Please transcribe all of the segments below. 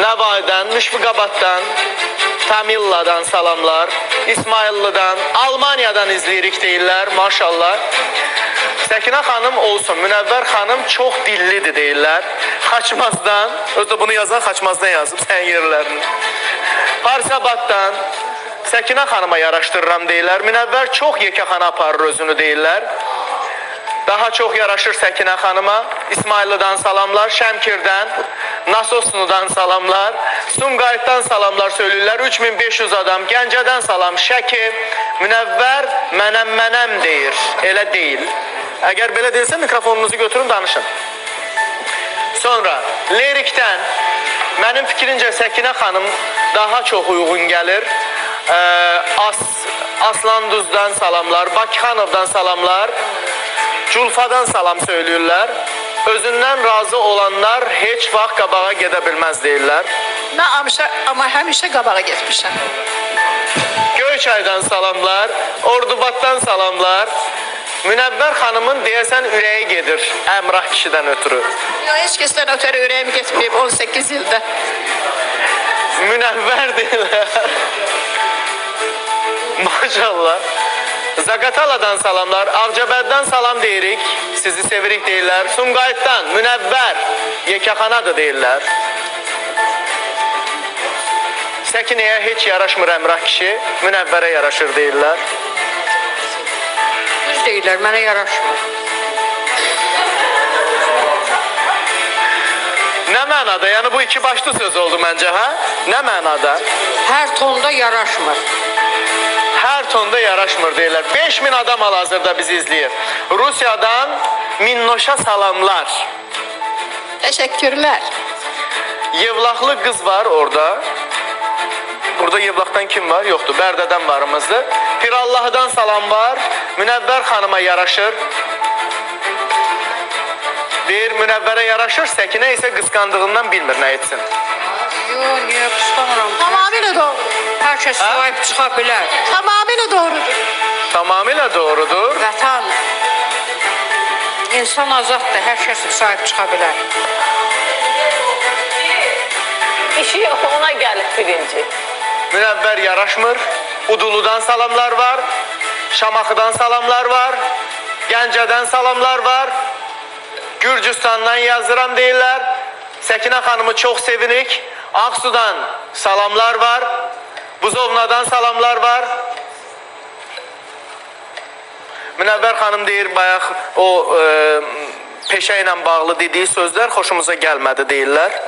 Nəvaydan, Müşfiqabaddan, Tamilla'dan salamlar, İsmaillı'dan, Almaniyadan izləyirik deyirlər, maşallah. Səkinə xanım olsun, Münəvvər xanım çox dillidir deyirlər. Xaçmazdan, özdə bunu yazan Xaçmazdan yazıb sən yerlərini. Parsabaddan Səkinə xanıma yaraşdırıram deyirlər. Münəvvər çox yekəxana aparır özünü deyirlər. Daha çox yaraşır Səkinə xanıma. İsmaillidən salamlar, Şəmkirdən, Nasosnudan salamlar, Sumqayıtdan salamlar söyləyirlər. 3500 adam, Gəncədən salam, Şəki, Münəvvər mənəm mənəm deyir. Elə deyil. Əgər belə deyilsə mikrofonunuzu götürün danışın. Sonra lirikdən mənim fikrincə Səkinə xanım daha çox uyğun gəlir. Ee, As Aslan Duzdan salamlar, Bakıxanovdan salamlar, Culfadan salam söyləyirlər. Özündən razı olanlar heç vaxt qabağa gedə bilməz deyirlər. Mən amışa, amma həmişə qabağa getmişəm. Göyçaydan salamlar, Ordubatdan salamlar. Münəvvər xanımın deyəsən ürəyi gedir Əmrah kişidən ötürü. Ya heç kəsdən ötəri ürəyim getməyib 18 ildə. Münəvvər deyirlər. Maşallah. Zaqataladan salamlar, Ağcabəddən salam deyirik. Sizi sevirik deyirlər. Sumqayıtdan Münəvvər, Yekəxanadır deyirlər. Səkinəyə heç yaraşmır Əmrah kişi, Münəvvərə yaraşır deyirlər. Düz deyirlər, mənə yaraşmır. Nə mənada? Yəni bu iki başlı söz oldu məncə, hə? Nə mənada? Hər tonda yaraşmır. Hər tonda yaraşmır deyirlər. 5000 adam hal-hazırda bizi izləyir. Rusiyadan Minnoşa salamlar. Təşəkkürlər. Yevlaxlı qız var orada. Burada Yevlaxdan kim var? Yoxdur. Bərdədən varımızdır. Pirallahdan salam var. Münəvvər xanıma yaraşır. Deyir Münəvvərə yaraşır, Səkinə isə qısqandığından bilmir nə etsin. Yo, niyə. Hər kəs sahib çıxa bilər. Tamamilə doğrudur. Tamamilə doğrudur. Vətən insan azaddır, hər kəs sahib çıxa bilər. İşi ona gəlib birinci. Münəvvər yaraşmır. Uduludan salamlar var. Şamaxıdan salamlar var. Gəncədən salamlar var. Gürcüstandan yazıram deyirlər. Səkinə xanımı çox sevirik. Aksudan salamlar var. Buzovnadan salamlar var. Münəvvər xanım deyir bayaq o e, peşə ilə bağlı dediyi sözlər xoşumuza gəlmədi deyirlər.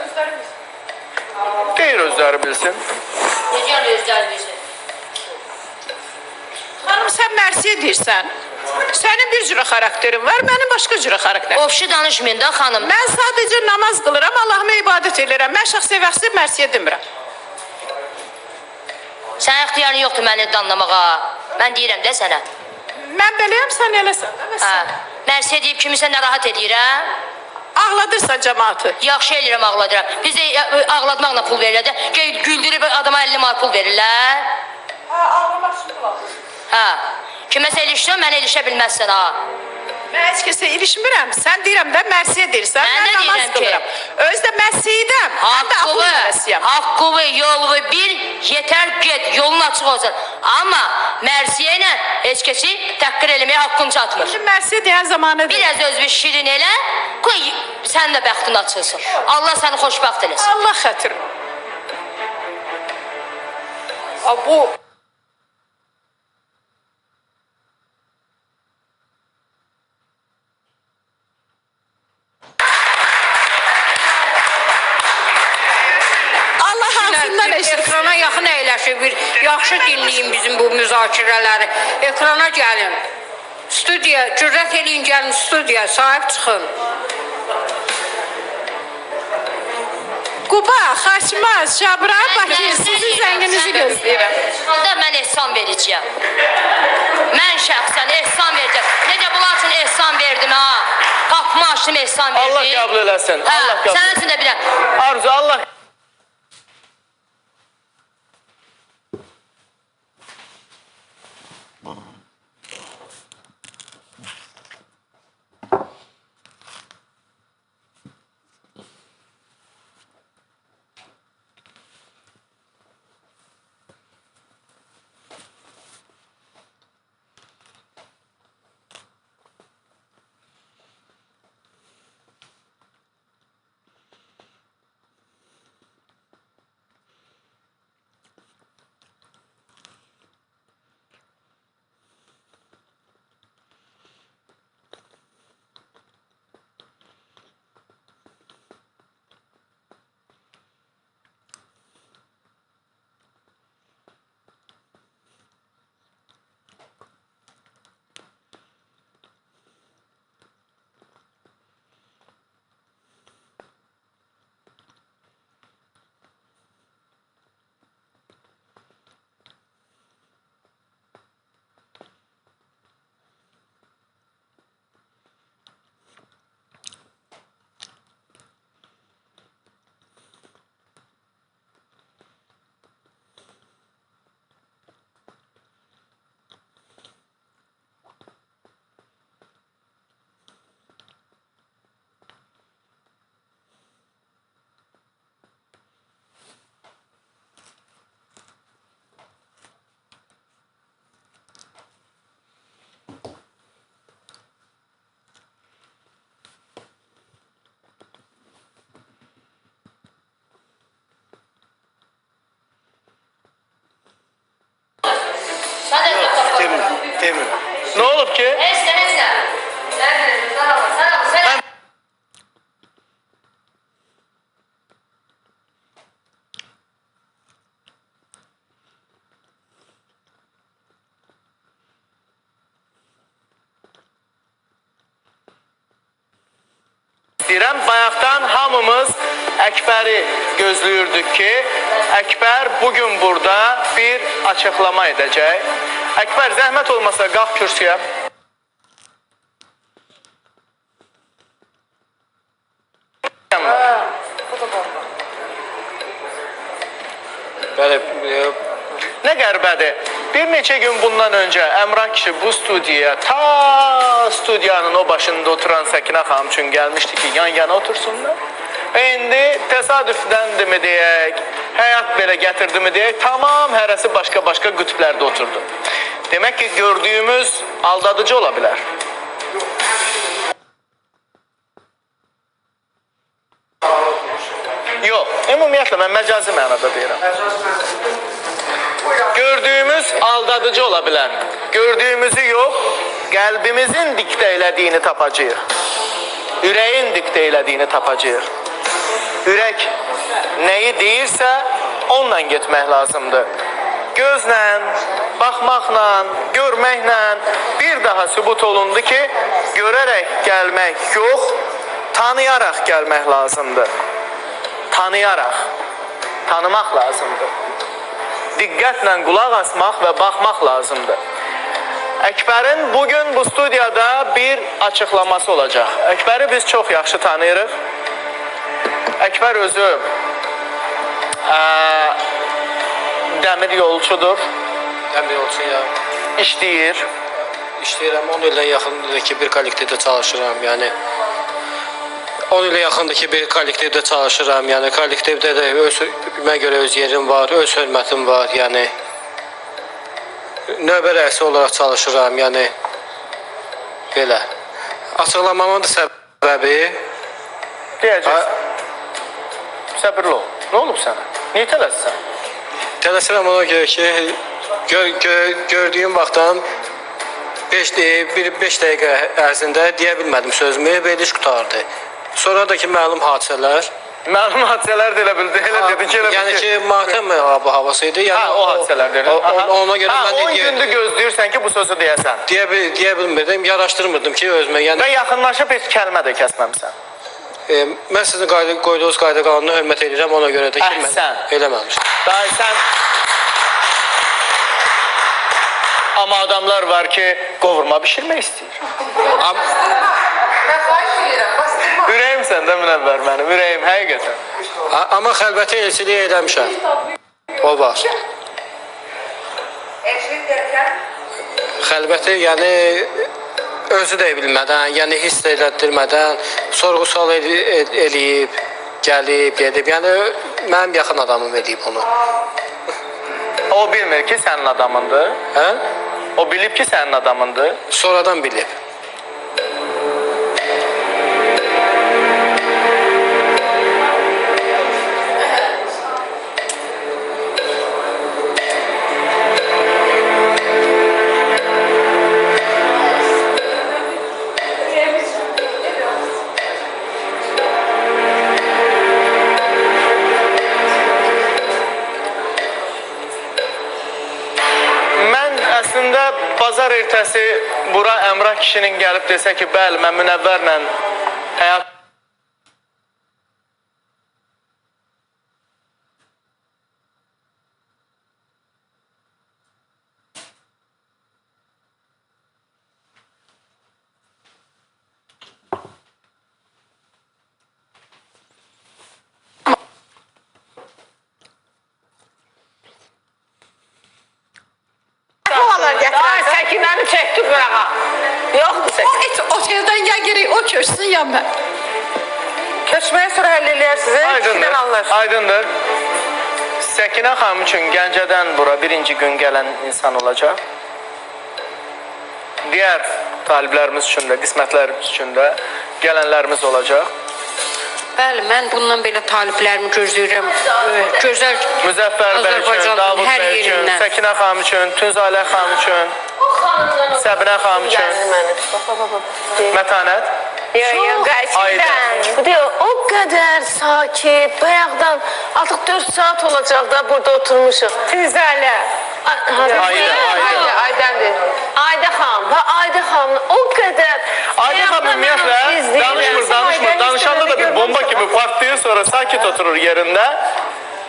Deyir özləri bilsin. Necə özlərinizi? Xanım sən mərsiyə deyirsən. Sənin bir cürə xarakterin var, mənim başqa cürə xarakterim. Ofşu danışmayın da xanım. Mən sadəcə namaz qılıram, Allahıma ibadət edirəm. Mən şəxsi vəxsi mərsiyə demirəm. Sən ixtiyarın yoxdur məni danlamağa. Mən deyirəm də sənə. Mən beləyəm, sən eləsən. Hə. Mərsiyə deyib kimisə narahat edirəm. Ağladırsan cəmaatı. Yaxşı eləyirəm ağladıram. Biz də ə, ağlatmaqla pul verirlər də. Güldürüb adama 50 manat pul verirlər. Hə, ağlamaq üçün Hə. Kiməsə ilişsən, mənə ilişə bilməzsən ha. Mən heç kəsə ilişmirəm. Sən deyirəm də mərsiyə deyirsən. Mən də namaz deyirəm ki, qılıram. Özdə məscidəm. Həm də Haqqıvı, axıl nəvəsiyəm. haqqıvı, yolu bil, yetər get, yolun açıq olsun. Amma Mərsiyə ilə heç kəsi təhqir eləməyə haqqın çatmır. Şimdi mərsiyə deyən zamanı deyil. Biraz özünü şirin elə, qoy sən də bəxtin açılsın. Allah səni xoşbəxt eləsin. Allah xətir. A, bu dinləyin bizim bu müzakirələri. Ekrana gəlin. Studiya, cürət eləyin gəlin studiya, sahib çıxın. Quba, Xaçmaz, Şabran, Bakı, sizin zənginizi gözləyirəm. Çıxanda mən ehsan verəcəyəm. Mən şəxsən ehsan verəcəm. Necə bunlar üçün ehsan verdim ha? Qapımı açdım ehsan verdim. Allah qəbul eləsin. Hə, Allah qəbul. sənin üçün də biləm. Arzu Allah Demirəm. Ne olub ki? Heç də, heç də. Sən bilirsən, sağ ol, sağ ol, sağ ol. Deyirəm, bayaqdan hamımız Əkbəri gözləyirdik ki, Əkbər bugün burada bir açıqlama edəcək. Əkbər, zəhmət olmasa qalx kürsüyə. Bəli, e, Nə qəribədir. Bir neçə gün bundan öncə Əmrah kişi bu studiyaya ta studiyanın o başında oturan Səkinə xanım üçün gəlmişdi ki, yan-yana otursunlar. Və indi təsadüfdəndirmi deyək, həyat belə gətirdimi deyək, tamam hərəsi başqa-başqa qütblərdə oturdu. Demək ki, gördüyümüz aldadıcı ola bilər. Yox, ümumiyyətlə mən məcazi mənada deyirəm. Gördüyümüz aldadıcı ola bilər. Gördüyümüzü yox, qəlbimizin diktə elədiyini tapacağıq. Ürəyin diktə elədiyini tapacağıq. Ürək nəyi deyirsə, onunla getmək lazımdır. Gözlə, baxmaqla, görməklə bir daha sübut olundu ki, görərək gəlmək yox, tanıyaraq gəlmək lazımdır. Tanıyaraq, tanımaq lazımdır diqqətlə qulaq asmaq və baxmaq lazımdır. Əkbərin bugün bu studiyada bir açıqlaması olacaq. Əkbəri biz çox yaxşı tanıyırıq. Əkbər özü ə, dəmir yolçudur, Əmr olsun ya. işləyir. İşləyirəm 10 ildən yaxındır ki, bir kollektivdə çalışıram. Yəni 10 ilə yaxındır ki, bir kollektivdə çalışıram. Yəni kollektivdə də öz mənə görə öz yerim var, öz hörmətim var. Yəni növbə rəisi olaraq çalışıram. Yəni belə. Açıqlamamın da səbəbi Deyəcəksən. Səbirli ol. Nə olub sənə? Niyə tələssən? Tələsirəm ona görə ki, gör, gör, gördüyüm vaxtdan 5 bir 5 dəqiqə ərzində deyə bilmədim sözümü, belə iş qutardı. Sonra da ki məlum hadisələr, Məlum hadisələr də elə bildi. Elə dedin ki, elə yəni ki, matəm hava havası idi. Yəni Ha, o hadisələr dedin. Ona görə mən də 10 deyə, gündür gözləyirsən ki, bu sözü deyəsən. deyə, bil- deyə bilmirdim, yaraşdırmırdım ki özümə. Yəni Və yaxınlaşıb heç kəlmə də kəsməmisən. E, mən sizin qayda qoyduğunuz qayda qanuna hörmət edirəm, ona görə də ki mən Əhsən. eləməmişəm. Daha sən Amma adamlar var ki, qovurma bişirmək istəyir. Am Ürəyim səndə münəvvər mənim, ürəyim həqiqətən. Amma xəlvəti elçiliyi eləmişəm. O var. Xəlvəti yəni özü də bilmədən, yəni hiss də elətdirmədən sorğu-sual ed- ed- eləyib, gəlib, gedib. Yəni mənim yaxın adamım eləyib onu. O bilmir ki, sənin adamındır. Hə? O bilib ki, sənin adamındır. Sonradan bilib. Əmrah kişinin gəlib desə ki, bəli, mən münəvvərlə həyat Səkinəni çəkdi qırağa. Yoxdur O Səkinə. et oteldən ya gerek o köçsün ya mən. Köçməyə sonra həll eləyərsiniz. aydındır. anlaş. Aydındır. Səkinə xanım üçün Gəncədən bura birinci gün gələn insan olacaq. Digər taliblərimiz üçün də, qismətlərimiz üçün də gələnlərimiz olacaq. Bəli, mən bundan belə taliblərimi gözləyirəm. Gözəl Müzəffər bəy üçün, Davud bəy üçün. Səkinə xanım üçün, Tünzalə xanım üçün, Səbinə xanım üçün. Mətanət. Yo yo gerçekten. Diyor o kadar sakit. Bayağıdan artık 4 saat olacak da burada oturmuşum. Tüzələ. Ayda, Ayda. Ayden'dir. Ayda Hanım. Ha Ayda Hanım o kadar. Ayda xanım ümumiyyətlə danışmır, danışmır. Danışanda da bir bomba kimi partlayır, sonra sakit oturur yerində.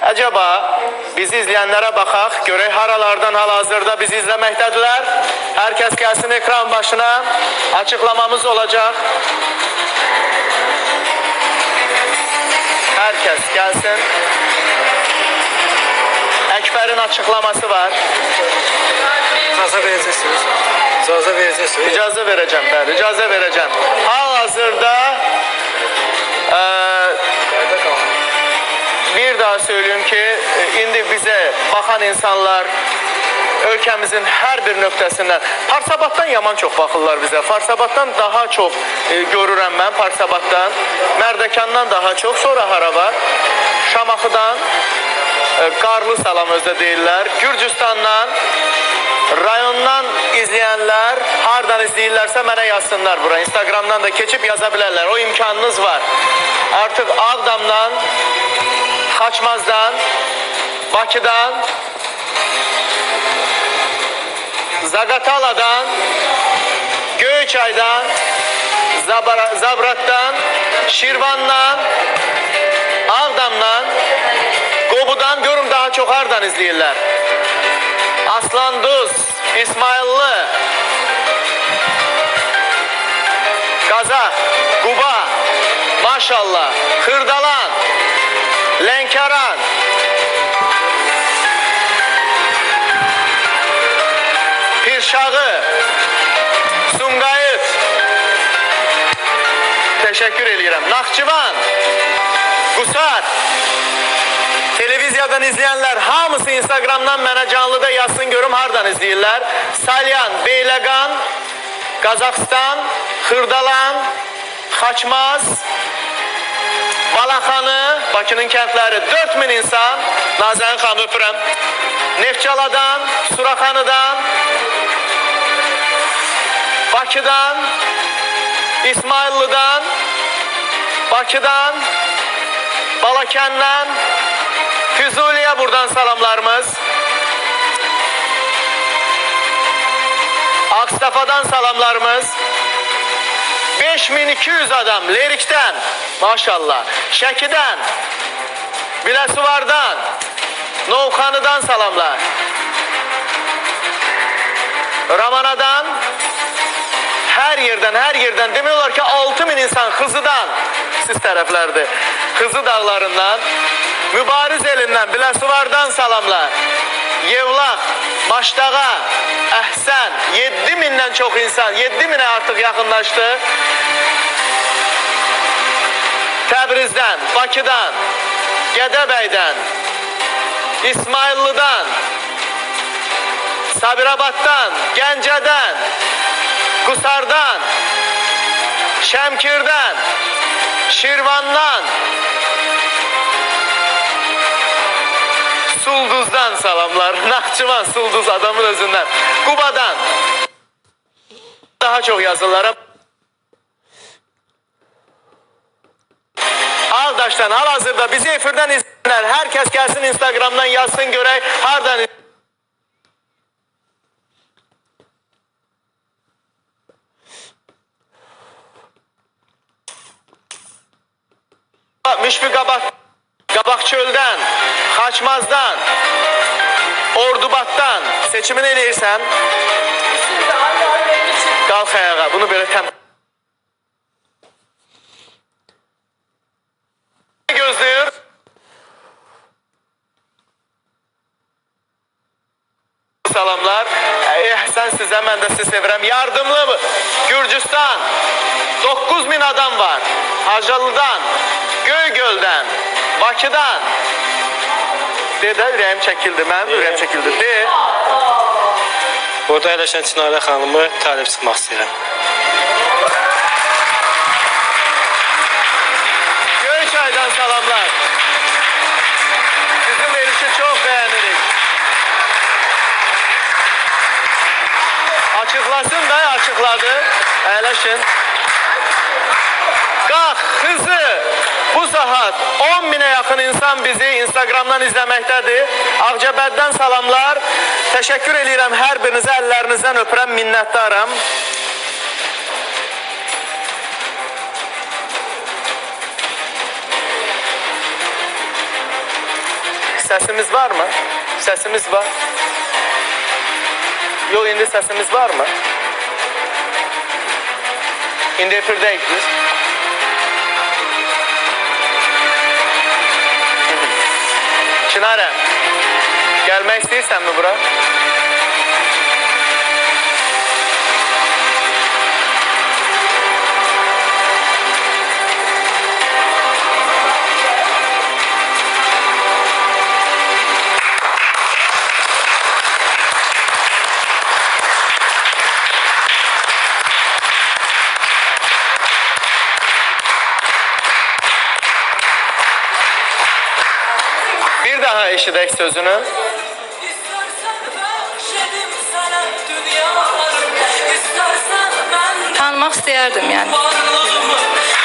Acaba bizi izləyənlərə baxaq, görək haralardan hal-hazırda bizi izləməkdədirlər. Hər kəs gəlsin ekran başına. Açıqlamamız olacaq. Hər kəs gəlsin. Əkbərin açıqlaması var. İcazə verəcəksiniz. İcazə verəcəksiniz. İcazə verəcəm, bəli, icazə verəcəm. Hal-hazırda eee daha söyleyeyim ki, e, indi bizə baxan insanlar ölkəmizin hər bir nöqtəsindən Parsabatdan yaman çox baxırlar bizə. Parsabatdan daha çox e, görürəm mən Parsabatdan. Mərdəkandan daha çox. Sonra hara var? Şamaxıdan e, qarlı salam özdə deyirlər. Gürcüstandan Rayondan izləyənlər hardan izləyirlərsə mənə yazsınlar bura. Instagramdan da keçib yaza bilərlər. O imkanınız var. Artıq Ağdamdan, Xaçmazdan, Bakıdan, Zaqataladan, Göyçaydan, Zabara, Zabratdan, Şirvandan, Ağdamdan, Qobudan görüm daha çox hardan izləyirlər. Aslanduz, İsmailli, Kazak, Kuba, Maşallah, Hırdalan, Lenkaran, Pirşağı, Sumqayıt, Teşekkür edirəm. Naxçıvan, Qusar, Televiziyadan izleyenler hamısı Instagramdan mənə canlıda yazsın görüm hardan izləyirlər. Salyan, Beyləqan, Qazaxstan, Xırdalan, Xaçmaz, Balaxanı, Bakının kəndləri 4000 insan. Nazərin xanım öpürəm. Neftçaladan, Suraxanıdan, Bakıdan, İsmaillıdan, Bakıdan, Balakəndən, Füzuli'ye buradan salamlarımız. Akstafa'dan salamlarımız. 5200 adam Lerik'ten maşallah. Şəkidən, Biləsuvardan, Novxanıdan salamlar. Ramanadan her yerden her yerden demiyorlar ki 6000 insan Hızı'dan siz taraflardı. Hızı dağlarından Mübariz elinden Biləsuvardan salamlar. Yevlaq, Maşdağa, Əhsən 7000'den çok insan 7000'e artık yakınlaştı. Təbrizdən, Bakıdan, Gədəbəydən, İsmaillıdan, Sabirabaddan, Gəncədən, Qusardan, Şəmkirdən, Şirvandan, Sulduzdan salamlar. Naxçıvan, Sulduz adamın özündən. Qubadan. Daha çox yazılara. Ağdaş'tan hal-hazırda bizi efirdən izləyənlər hər kəs gəlsin Instagramdan yazsın görək hardan Müşfiq Qabaq, Qabaqçöldən, Xaçmazdan, Ordubatdan seçimini eləyirsən. Qalx ayağa, bunu belə təm. Gözləyir. Salamlar. Ehsən sizə, mən də sizi sevirəm. Yardımlı Gürcüstan. 9000 adam var. Hacılıdan, Göygöldən, Bakıdan. De də ürəyim çəkildi, mənim ürəyim çəkildi. De. Burada əyləşən Çinarə xanımı talib çıxmaq istəyirəm. Salamlar. Sizin verişi çok beğenirik. Açıklasın da açıkladı. Əyləşin. Qalx, hızlı. Bu saat 10 binə yaxın insan bizi Instagramdan izləməkdədir. Ağcabəddən salamlar. Təşəkkür edirəm hər birinizə, əllərinizdən öpürəm, minnətdaram. Səsimiz var mı? Səsimiz var. Yok indi səsimiz var mı? İndi efirdəyik biz. Çınarə, gəlmək istəyirsənmi bura? Daha eşidək sözünü. Tanımaq istəyərdim yəni.